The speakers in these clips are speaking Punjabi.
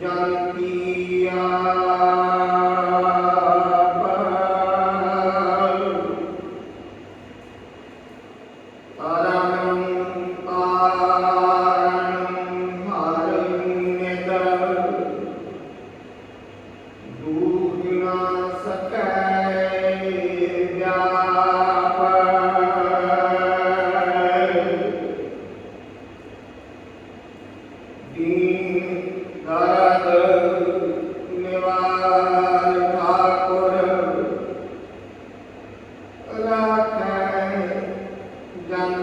ਜਨਤੀਆ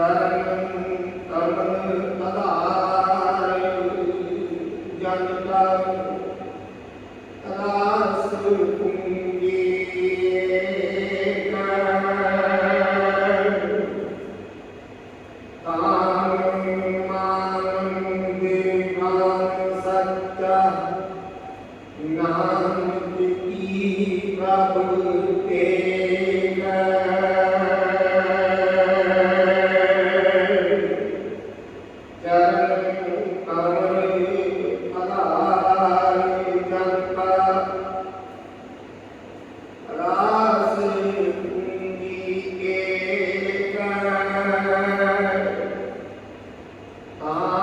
Thank you. Ah.